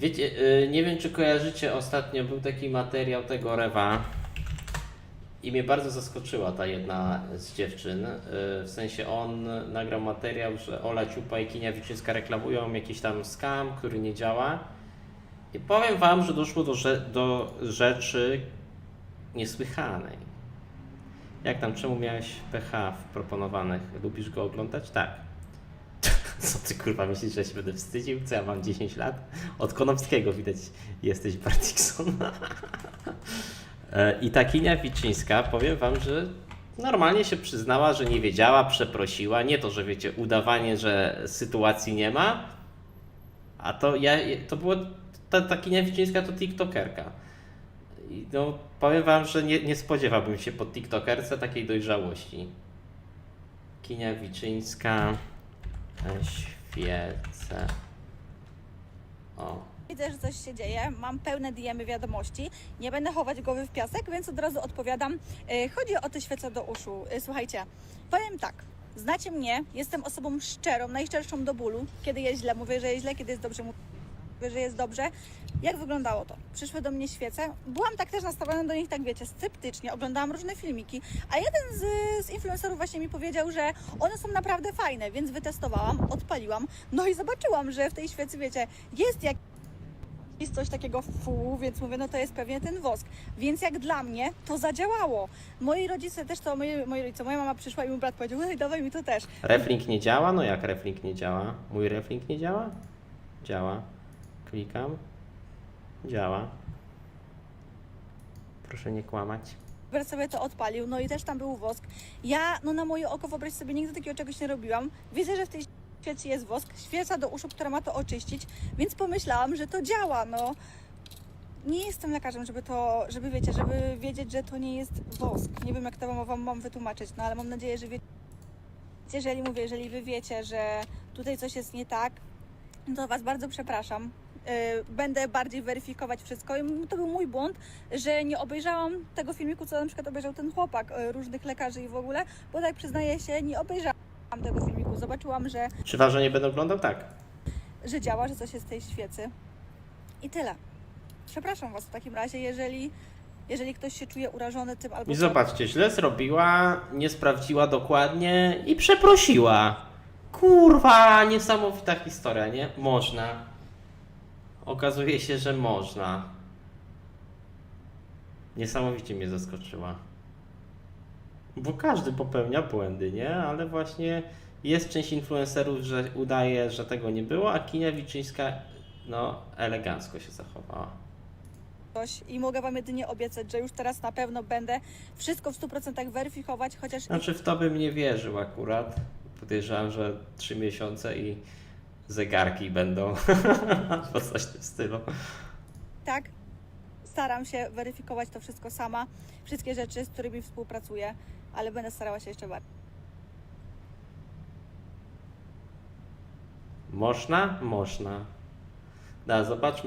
Wiecie, y, nie wiem czy kojarzycie, ostatnio był taki materiał tego Rewa i mnie bardzo zaskoczyła ta jedna z dziewczyn. Y, W sensie on nagrał materiał, że Ola Ciupa i Kinia Wiczyńska reklamują jakiś tam scam, który nie działa. I powiem wam, że doszło do, rze- do rzeczy niesłychanej. Jak tam, czemu miałeś PH w proponowanych? Lubisz go oglądać? Tak. Co ty kurwa myślisz, że się będę wstydził? Co ja mam 10 lat? Od Konopskiego widać jesteś Bartikson. E, I ta Kinia Wiczyńska, powiem wam, że normalnie się przyznała, że nie wiedziała, przeprosiła. Nie to, że wiecie, udawanie, że sytuacji nie ma, a to ja, to było, ta, ta Kinia Wiczyńska to tiktokerka. I no, powiem wam, że nie, nie spodziewałbym się po tiktokerce takiej dojrzałości. Kinia Wiczyńska, świece. O, Widzę, że coś się dzieje, mam pełne diemy wiadomości, nie będę chować głowy w piasek, więc od razu odpowiadam. E, Chodzi o te świece do uszu. E, Słuchajcie, powiem tak, znacie mnie, jestem osobą szczerą, najszczerszą do bólu. Kiedy jest źle, mówię, że jest źle, kiedy jest dobrze, mówię, że jest dobrze. Jak wyglądało to? Przyszły do mnie świece, byłam tak też nastawiona do nich, tak wiecie, sceptycznie, oglądałam różne filmiki, a jeden z, z influencerów właśnie mi powiedział, że one są naprawdę fajne, więc wytestowałam, odpaliłam, no i zobaczyłam, że w tej świecy, wiecie, jest jak jest coś takiego fu, więc mówię, no to jest pewnie ten wosk. Więc jak dla mnie to zadziałało. Moi rodzice też to, rodzice, moja mama przyszła i mój brat powiedział, ej, dawaj mi to też. reflink nie działa? No jak reflink nie działa? Mój reflink nie działa? Działa. Klikam. Działa. Proszę nie kłamać. Brat sobie to odpalił, no i też tam był wosk. Ja, no na moje oko, wyobraź sobie, nigdy takiego czegoś nie robiłam. Widzę, że w tej świecy jest wosk, świeca do uszu, która ma to oczyścić, więc pomyślałam, że to działa, no. Nie jestem lekarzem, żeby to, żeby wiecie, żeby wiedzieć, że to nie jest wosk. Nie wiem, jak to wam, wam mam wytłumaczyć, no ale mam nadzieję, że wiecie, jeżeli mówię, jeżeli wy wiecie, że tutaj coś jest nie tak, to was bardzo przepraszam. Yy, Będę bardziej weryfikować wszystko. I to był mój błąd, że nie obejrzałam tego filmiku, co na przykład obejrzał ten chłopak yy, różnych lekarzy i w ogóle, bo tak przyznaję się, nie obejrzałam tego filmiku. Zobaczyłam, że, Czy ważne nie będę oglądał? Tak. że działa, że coś jest z tej świecy. I tyle. Przepraszam was w takim razie, jeżeli, jeżeli ktoś się czuje urażony tym albo I zobaczcie, źle zrobiła, nie sprawdziła dokładnie i przeprosiła. Kurwa, niesamowita historia, nie? Można. Okazuje się, że można. Niesamowicie mnie zaskoczyła. Bo każdy popełnia błędy, nie? Ale właśnie jest część influencerów, że udaje, że tego nie było, a Kinia Wiczyńska, no, elegancko się zachowała. coś i mogę wam jedynie obiecać, że już teraz na pewno będę wszystko w 100% weryfikować, chociaż Znaczy w to bym nie wierzył akurat. Podejrzewam, że trzy miesiące i zegarki będą. Albo coś w tym stylu. tak staram się weryfikować to wszystko sama, wszystkie rzeczy, z którymi współpracuję, ale będę starała się jeszcze bardziej. Można? Można. Da, zobaczmy.